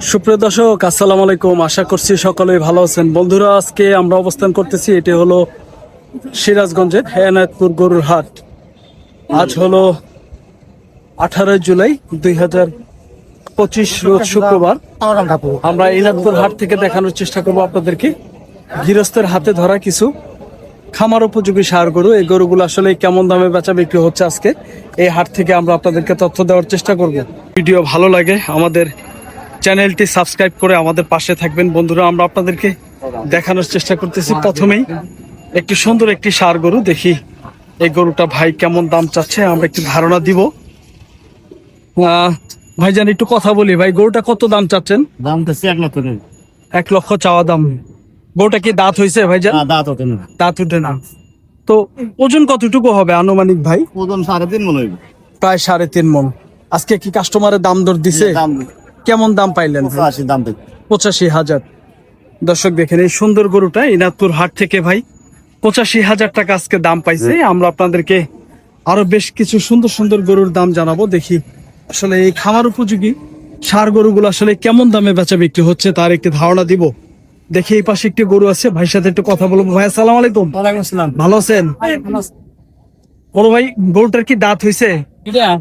সুপ্রিয় দর্শক, আসসালামু আলাইকুম। আশা করছি সকলেই ভালো আছেন। বন্ধুরা, আজকে আমরা অবস্থান করতেছি, এটি হলো সিরাজগঞ্জের হেনায়তপুর গরুর হাট। আজ হলো আঠারোই জুলাই দুই হাজার পঁচিশ রোজ শুক্রবার। আমরা ইনাদপুর হাট থেকে দেখানোর চেষ্টা করব আপনাদেরকে। গৃহস্থের হাতে ধরা কিছু খামার উপযোগী সার গরু। এই গরুগুলো আসলে কেমন দামে বেচা বিক্রি হচ্ছে আজকে? এই হাট থেকে আমরা আপনাদেরকে তথ্য দেওয়ার চেষ্টা করব। ভিডিও ভালো লাগে, আমাদের চ্যানেলটি সাবস্ক্রাইব করে আমাদের পাশে থাকবেন। বন্ধুরা আমরা আপনাদেরকে দেখানোর চেষ্টা করতেছি। প্রথমেই একটি সুন্দর একটি সার গরু। দেখি এই গরুটা ভাই কেমন দাম চাচ্ছে আমরা একটু ধারণা দিব। ভাইজান একটু কথা বলি। ভাই গরুটা কত দাম চাচ্ছেন? দাম তো এক লক্ষ এক লক্ষ চাওয়া দাম। গরুটা কি দাঁত হয়েছে ভাইজান? দাঁত হতে না। দাঁত উঠে না। তো ওজন কতটুকু হবে আনুমানিক ভাই? ওজন সাড়ে তিন মনে হইবে। প্রায় সাড়ে তিন মন। আজকে কি কাস্টমারের দাম দর দিছে? দাম কেমন দাম পাইলেন? দাম পঁচাশি হাজার। দর্শক দেখেন এই সুন্দর গরুটা ইনাদপুর হাট থেকে ভাই পঁচাশি হাজার টাকা আজকে দাম পাইছে। আমরা আপনাদেরকে আরও বেশ কিছু সুন্দর সুন্দর গরুর দাম জানাব। দেখি আসলে এই খামার উপযোগী সার গরুগুলো আসলে কেমন দামে বেচা বিক্রি হচ্ছে তার একটি ধারণা দিব। দেখি এই পাশে একটি গরু আছে ভাইয়ের সাথে একটু কথা বলব। ভাই আসসালাম আলাইকুম। আসসালাম। ভালো আছেন? বড় ভাই গরুটার কি দাঁত হয়েছে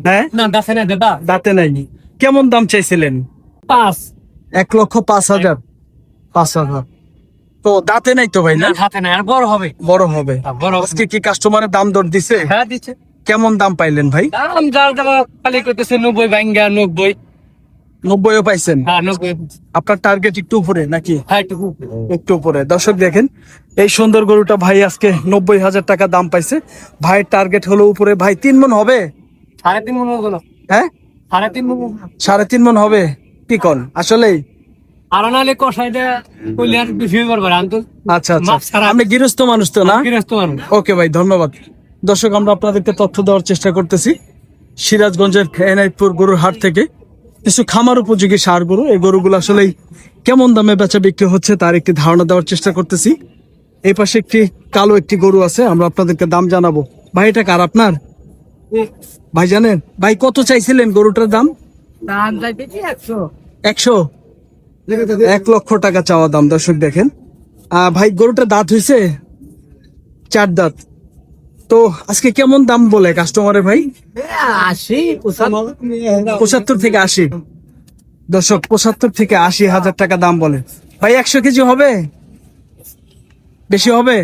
হ্যাঁ? না দাঁতে নাই। কেমন দাম চাইছিলেন? পাঁচ। এক লক্ষ পাঁচ হাজার। পাঁচ হাজার। তো দাঁতে নাই তো ভাই না? না হাতে না আর বড় হবে। বড় হবে। আজকে কি কাস্টমারের দাম দর দিছে? হ্যাঁ দিচ্ছে কেমন দাম পাইলেন ভাই? দাম যার দাম খালি করতেছে নব্বই ভাঙ্গা নব্বই। নব্বইও পাইছেন? হ্যাঁ আপনার টার্গেট একটু উপরে নাকি? হ্যাঁ একটু একটু উপরে। দর্শক দেখেন এই সুন্দর গরুটা ভাই আজকে নব্বই হাজার টাকা দাম পাইছে। ভাইয়ের টার্গেট হলো উপরে। ভাই তিন মন হবে? সাড়ে তিন মন হ্যাঁ? সাড়ে তিন মন। সাড়ে তিন মন হবে? কি কন আসলেই। আর কষাইটা করলে আর বেশি আমি তো আচ্ছা আচ্ছা। আপনি গৃহস্থ মানুষ তো না? গৃহস্থ মানুষ। ওকে ভাই ধন্যবাদ। দর্শক আমরা আপনাদেরকে তথ্য দেওয়ার চেষ্টা করতেছি। সিরাজগঞ্জের গরুর হাট থেকে। কিছু খামার উপযোগী সার গরু এই গরুগুলো আসলেই কেমন দামে বেচা বিক্রি হচ্ছে তার একটি ধারণা দেওয়ার চেষ্টা করতেছি। এই পাশে একটি কালো একটি গরু আছে আমরা আপনাদেরকে দাম জানাব। ভাই এটা কার আপনার? ভাই জানেন? ভাই কত চাইছিলেন গরুটার দাম? দাম যাইবে কি একশো। একশো? এক লক্ষ টাকা চাওয়া দাম দর্শক দেখেন। ভাই গরুটার দাঁত হয়েছে চার দাঁত। তো আজকে কেমন দাম বলে কাস্টমারে ভাই? আশি পঁচাত্তর থেকে আশি। দর্শক পঁচাত্তর থেকে আশি হাজার টাকা দাম বলে। ভাই একশো কেজি হবে? বেশি হবে?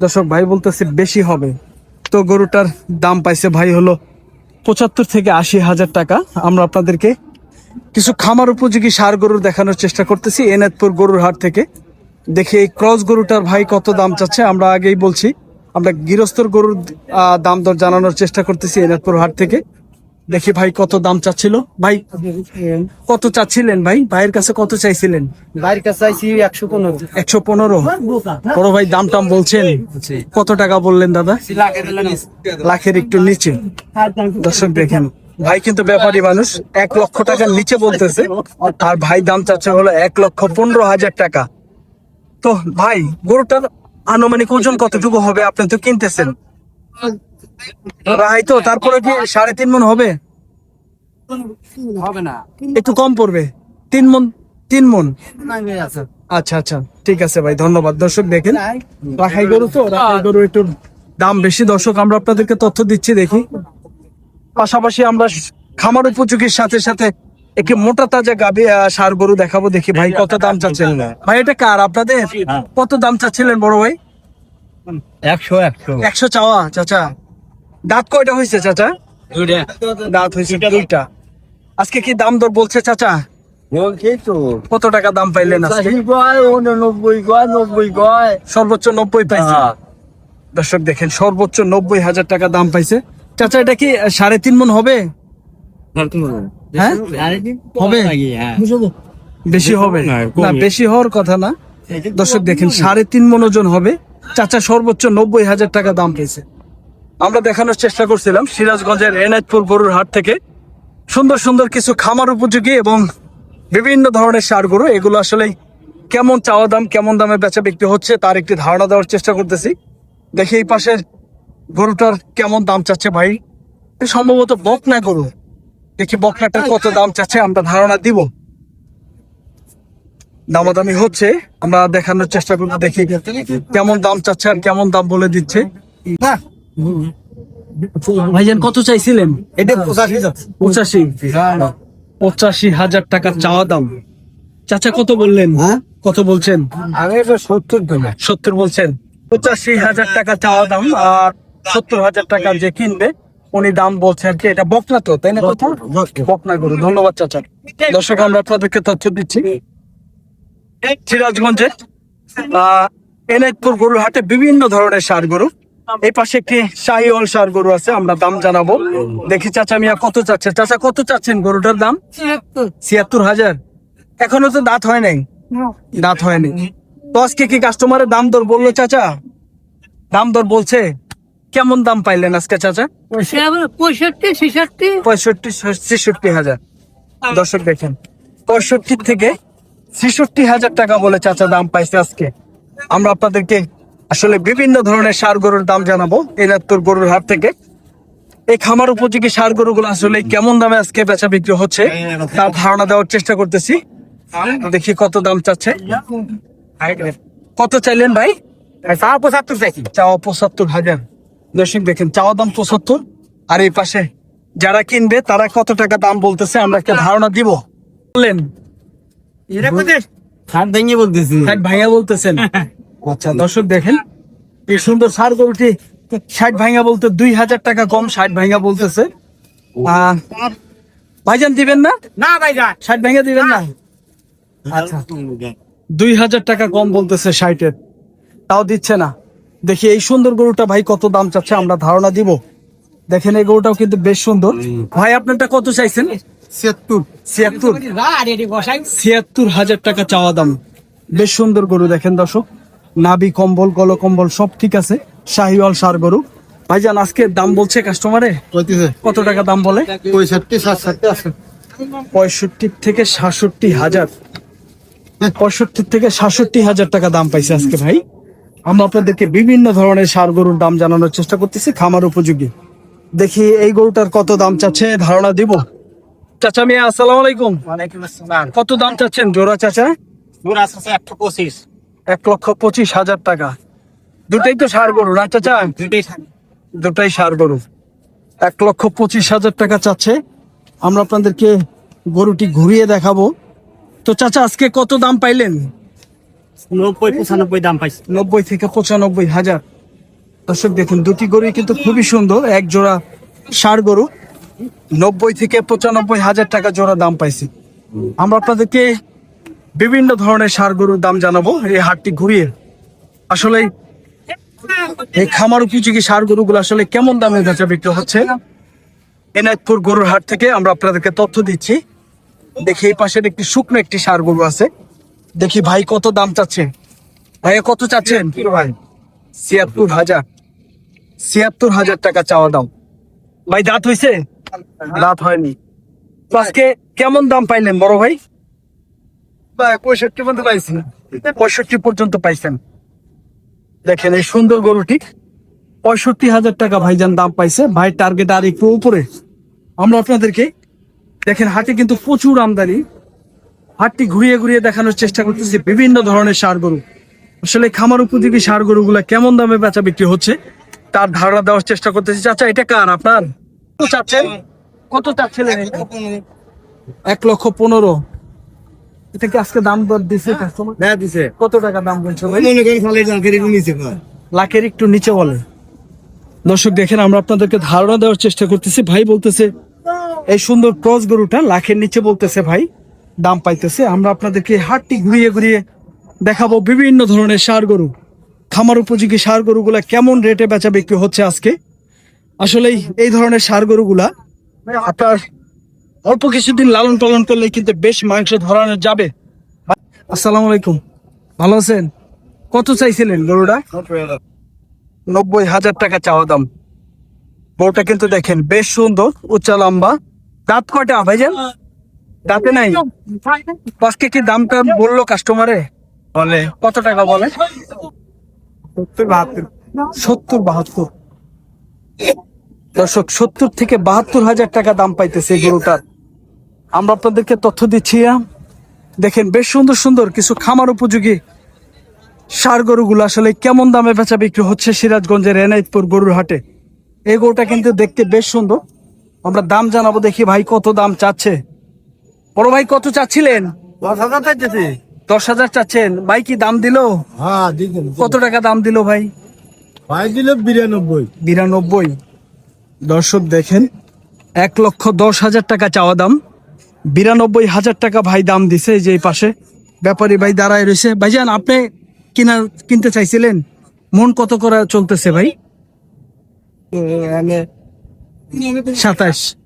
দর্শক ভাই বলতেছে বেশি হবে। তো গরুটার দাম পাইছে ভাই হলো পঁচাত্তর থেকে আশি হাজার টাকা আমরা আপনাদেরকে কিছু খামার উপযোগী সার গরুর দেখানোর চেষ্টা করতেছি এনাদপুর গরুর হাট থেকে। দেখি এই ক্রস গরুটার ভাই কত দাম চাচ্ছে, আমরা আগেই বলছি। আমরা গৃহস্থর গরুর দাম দর জানানোর চেষ্টা করতেছি এনাদপুর হাট থেকে। দেখি ভাই কত দাম চাচ্ছিল? ভাই কত চাচ্ছিলেন ভাই? ভাইয়ের কাছে কত চাইছিলেন? বাড়ির কাছে আইসি একশো পনেরো। একশো পনেরো। বড় ভাই দাম টাম বলছেন? কত টাকা বললেন দাদা? লাখের একটু নিচে। দর্শক দেখেন ভাই কিন্তু ব্যাপারী মানুষ এক লক্ষ টাকার নিচে বলতেছে। আর ভাই দাম চাচ্ছে হলো এক লক্ষ পনেরো হাজার টাকা। তো ভাই গরুটার আনুমানিক ওজন কতটুকু হবে? আপনি তো কিনতেছেন। ভাই তো তারপরে কি সাড়ে তিন মন হবে? হবে না। একটু কম পড়বে। তিন মন তিন মন? আচ্ছা আচ্ছা ঠিক আছে ভাই ধন্যবাদ। দর্শক দেখেন রাখাই গরু তো রাখাই গরু একটু দাম বেশি। দর্শক আমরা আপনাদেরকে তথ্য দিচ্ছি দেখি। পাশাপাশি আমরা খামার উপযোগীর সাথে সাথে একটি মোটা তাজা গাবি আহ, ষাঁড় গরু দেখাবো দেখি ভাই কত দাম চাচ্ছেন। ভাই এটা কার আপনাদের? কত দাম চাচ্ছিলেন বড় ভাই? একশো একশো। একশো চাওয়া চাচা। দাঁত কয়টা হয়েছে চাচা? দাঁত হয়েছে দুইটা আজকে কি দাম দর বলছে চাচা? কত টাকা দাম পাইলেন সর্বোচ্চ নব্বই পাইছে। দর্শক দেখেন সর্বোচ্চ নব্বই হাজার টাকা দাম পাইছে। চাচা এটা কি সাড়ে তিন মন হবে? হ্যাঁ? হবে? বেশি হবে? না বেশি হওয়ার কথা না। দর্শক দেখেন সাড়ে তিন মন ওজন হবে। চাচা সর্বোচ্চ নব্বই হাজার টাকা দাম পেয়েছে আমরা দেখানোর চেষ্টা করছিলাম সিরাজগঞ্জের এনায়তপুর গরুর হাট থেকে। সুন্দর সুন্দর কিছু খামার উপযোগী এবং বিভিন্ন ধরনের সার গরু, এগুলো আসলে কেমন চাওয়া দাম, কেমন দামে বেচা বিক্রি হচ্ছে তার একটি ধারণা দেওয়ার চেষ্টা করতেছি। দেখি এই পাশের গরুটার কেমন দাম চাচ্ছে ভাই। সম্ভবত বকনা গরু। দেখি বকনাটার কত দাম চাচ্ছে, আমরা ধারণা দিব। দামাদামি হচ্ছে, আমরা দেখানোর চেষ্টা করব, দেখি কেমন দাম চাচ্ছে আর কেমন দাম বলে দিচ্ছে। ভাইজান কত চাইছিলেন? এটা পঁচাশি পঁচাশি। পঁচাশি হাজার টাকা চাওয়া দাম। চাচা কত বললেন? হ্যাঁ? কত বলছেন? আমি সত্তর সত্তর বলছেন। পঁচাশি হাজার টাকা চাওয়া দাম আর সত্তর হাজার টাকা যে কিনবে উনি দাম বলছে আর কি এটা বকনা তো তাই না কথা? বকনা গরু ধন্যবাদ চাচা। দর্শক আমরা আপনাদেরকে তথ্য দিচ্ছি। সিরাজগঞ্জের আহ, এনায়তপুর গরুর হাটে বিভিন্ন ধরনের সার গরু এই পাশে একটি শাহিওয়াল সার গরু আছে আমরা দাম জানাব। দেখি চাচা মিয়া কত চাচ্ছে। চাচা কত চাচ্ছেন গরুটার দাম? ছিয়াত্তর। হাজার? এখনও তো দাঁত হয় নাই? দাঁত হয়নি তো আজকে কি কাস্টমারের দাম দর বলল চাচা? দাম দর বলছে? কেমন দাম পাইলেন আজকে চাচা? পঁয়ষট্টি ছেষট্টি। পঁয়ষট্টি ছেষট্টি হাজার। দর্শক দেখেন পঁয়ষট্টি থেকে ছেষট্টি হাজার টাকা বলে চাচা দাম পাইছে আজকে। আমরা আপনাদেরকে আসলে বিভিন্ন ধরনের সার গরুর দাম জানাব এনাত্তর গরুর হাট থেকে। এই খামার উপযোগী সার গরুগুলো আসলে কেমন দামে আজকে বেচা বিক্রি হচ্ছে তার ধারণা দেওয়ার চেষ্টা করতেছি। দেখি কত দাম চাচ্ছে। কত চাইলেন ভাই? চার পঁচাত্তর চাইছি। চাওয়া পঁচাত্তর হাজার। দর্শক দেখেন চাওয়া দাম পঁচাত্তর। আর এই পাশে যারা কিনবে তারা কত টাকা দাম বলতেছে আমরা একটা ধারণা দিব। বললেন ভাইয়া বলতেছেন। আচ্ছা দর্শক দেখেন এই সুন্দর সার গরুটি ষাট ভাইয়া বলতে দুই হাজার টাকা কম ষাট ভাইয়া বলতেছে। ভাইজান দিবেন না? না ভাই যা ষাট ভাইয়া দিবেন না? আচ্ছা। দুই হাজার টাকা কম বলতেছে ষাটের। তাও দিচ্ছে না। দেখি এই সুন্দর গরুটা ভাই কত দাম চাচ্ছে আমরা ধারণা দিব। দেখেন এই গরুটাও কিন্তু বেশ সুন্দর। ভাই আপনারটা কত চাইছেন? ছিয়াত্তর। ছিয়াত্তর। ছিয়াত্তর হাজার টাকা চাওয়া দাম। বেশ সুন্দর গরু দেখেন দর্শক। নাবি কম্বল গল কম্বল সব ঠিক আছে। শাহিওয়াল সার গরু ভাইজান আজকে দাম বলছে কাস্টমারে কত টাকা দাম বলে? পঁয়ষট্টি সাতষট্টি আছে। পঁয়ষট্টি থেকে সাতষট্টি হাজার। পঁয়ষট্টি থেকে সাতষট্টি হাজার টাকা দাম পাইছে আজকে ভাই। আমরা আপনাদেরকে বিভিন্ন ধরনের সার গরুর দাম জানানোর চেষ্টা করতেছি খামার উপযোগী। দেখি এই গরুটার কত দাম চাচ্ছে ধারণা দিব। চাচা মিয়া আসসালামু আলাইকুম। কত দাম চাচ্ছেন? জোড়া চাচা? পুরা আছে একশো পঁচিশ। এক লক্ষ পঁচিশ হাজার টাকা। দুটাই তো সার গরু না চাচা? দুইটাই থাকে দুটাই সার গরু। এক লক্ষ পঁচিশ হাজার টাকা চাচ্ছে। আমরা আপনাদেরকে গরুটি ঘুরিয়ে দেখাবো। তো চাচা আজকে কত দাম পাইলেন? নব্বই পঁচানব্বই দাম পাইছি। নব্বই থেকে পঁচানব্বই হাজার। দর্শক দেখুন দুটি গরুই কিন্তু খুবই সুন্দর এক জোড়া সার গরু। নব্বই থেকে পঁচানব্বই হাজার টাকা জোড়া দাম পাইছি। আমরা আপনাদেরকে বিভিন্ন ধরনের সার গরুর দাম জানাব এই হাটটি ঘুরিয়ে। আসলে এই খামার উপযোগী সার গরুগুলো আসলে কেমন দামে বেচা বিক্রি হচ্ছে? এনায়তপুর গরুর হাট থেকে আমরা আপনাদেরকে তথ্য দিচ্ছি। দেখি এই পাশের একটি শুকনো একটি সার গরু আছে। দেখি ভাই কত দাম চাচ্ছে? ভাইয়া কত চাচ্ছেন? ভাই। ছিয়াত্তর হাজার। ছিয়াত্তর হাজার টাকা চাওয়া দাম। ভাই দাঁত হইছে? দাঁত হয়নি। আজকে কেমন দাম পাইলেন বড় ভাই? পঁয়ষট্টি পর্যন্ত পাইছি। পঁয়ষট্টি পর্যন্ত পাইছেন। দেখেন এই সুন্দর গরুটি। পঁয়ষট্টি হাজার টাকা ভাইজান দাম পাইছে। ভাই টার্গেট আর একটু উপরে। আমরা আপনাদেরকে দেখেন হাটে কিন্তু প্রচুর আমদানি। হাটটি ঘুরিয়ে ঘুরিয়ে দেখানোর চেষ্টা করতেছি। বিভিন্ন ধরনের সার গরু। আসলে খামার উপযোগী সার গরুগুলা কেমন দামে বেচা বিক্রি হচ্ছে তার ধারণা দেওয়ার চেষ্টা করতেছি। চাচা এটা কার আপনার? কত চাচ্ছেন? কত চাচ্ছিলেন এক লক্ষ পনেরো। এটা কি আজকে দাম দর দিছে কাস্টমার হ্যাঁ দিছে। কত টাকা দাম বলছো ভাই? মনে করি খালি জানকারি নিছে ভাই লাখের একটু নিচে বলে। দর্শক দেখেন আমরা আপনাদেরকে ধারণা দেওয়ার চেষ্টা করতেছি। ভাই বলতেছে এই সুন্দর ক্রস গরুটা লাখের নিচে বলতেছে ভাই দাম পাইতেছে। আমরা আপনাদেরকে হাটটি ঘুরিয়ে ঘুরিয়ে দেখাবো বিভিন্ন ধরনের সার গরু। খামার উপযোগী সার গরুগুলা কেমন রেটে বেচা বিক্রি হচ্ছে আজকে? আসলেই এই ধরনের সার গরুগুলা আপনার অল্প কিছুদিন লালন পালন করলে কিন্তু বেশ মাংস ধরানো যাবে। আসসালামু আলাইকুম। ভালো আছেন? কত চাইছিলেন গরুটা? নব্বই হাজার টাকা চাওয়া দাম। বউটা কিন্তু দেখেন বেশ সুন্দর উচ্চা লম্বা। দাঁত কয়টা ভাইজান? দাঁতে নাই? আজকে কি দামটা বলল কাস্টমারে বলে। কত টাকা বলে? সত্তর বাহাত্তর। সত্তর বাহাত্তর। দর্শক সত্তর থেকে বাহাত্তর হাজার টাকা দাম পাইতেছে গরুটার। আমরা আপনাদেরকে তথ্য দিচ্ছি দেখেন বেশ সুন্দর সুন্দর কিছু খামার উপযোগী সার গরুগুলো আসলে কেমন দামে বেচা বিক্রি হচ্ছে সিরাজগঞ্জের এনাইতপুর গরুর হাটে। এই গরুটা কিন্তু দেখতে বেশ সুন্দর। আমরা দাম জানাব দেখি ভাই কত দাম চাচ্ছে। বড় ভাই কত চাচ্ছিলেন? দশ হাজার চাইতেছে। দশ হাজার চাচ্ছেন। ভাই কি দাম দিলো? হ্যাঁ কত টাকা দাম দিলো ভাই? ভাই দিল বিরানব্বই। বিরানব্বই। দর্শক দেখেন এক লক্ষ দশ হাজার টাকা চাওয়া দাম। বিরানব্বই হাজার টাকা ভাই দাম দিছে যে পাশে। ব্যাপারী ভাই দাঁড়ায় রয়েছে। ভাইজান, আপনি কিনা কিনতে চাইছিলেন? মন কত করে চলতেছে ভাই? সাতাশ।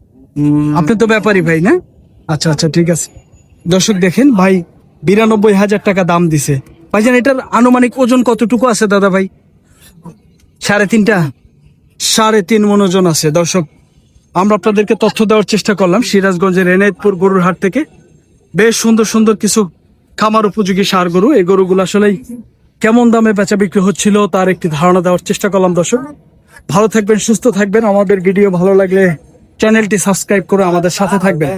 আপনি তো ব্যাপারী ভাই, না? আচ্ছা আচ্ছা ঠিক আছে। দর্শক দেখেন, ভাই বিরানব্বই হাজার টাকা দাম দিছে। ভাইজান, এটার আনুমানিক ওজন কতটুকু আছে দাদা ভাই? সাড়ে তিনটা? সাড়ে তিন মন ওজন আছে, দর্শক। আমরা আপনাদেরকে তথ্য দেওয়ার চেষ্টা করলাম সিরাজগঞ্জের এনায়তপুর গরুর হাট থেকে। বেশ সুন্দর সুন্দর কিছু খামার উপযোগী সার গরু। এই গরুগুলো আসলে কেমন দামে বেচা বিক্রি হচ্ছিল তার একটি ধারণা দেওয়ার চেষ্টা করলাম দর্শক। ভালো থাকবেন, সুস্থ থাকবেন। আমাদের ভিডিও ভালো লাগলে চ্যানেলটি সাবস্ক্রাইব করে আমাদের সাথে থাকবেন।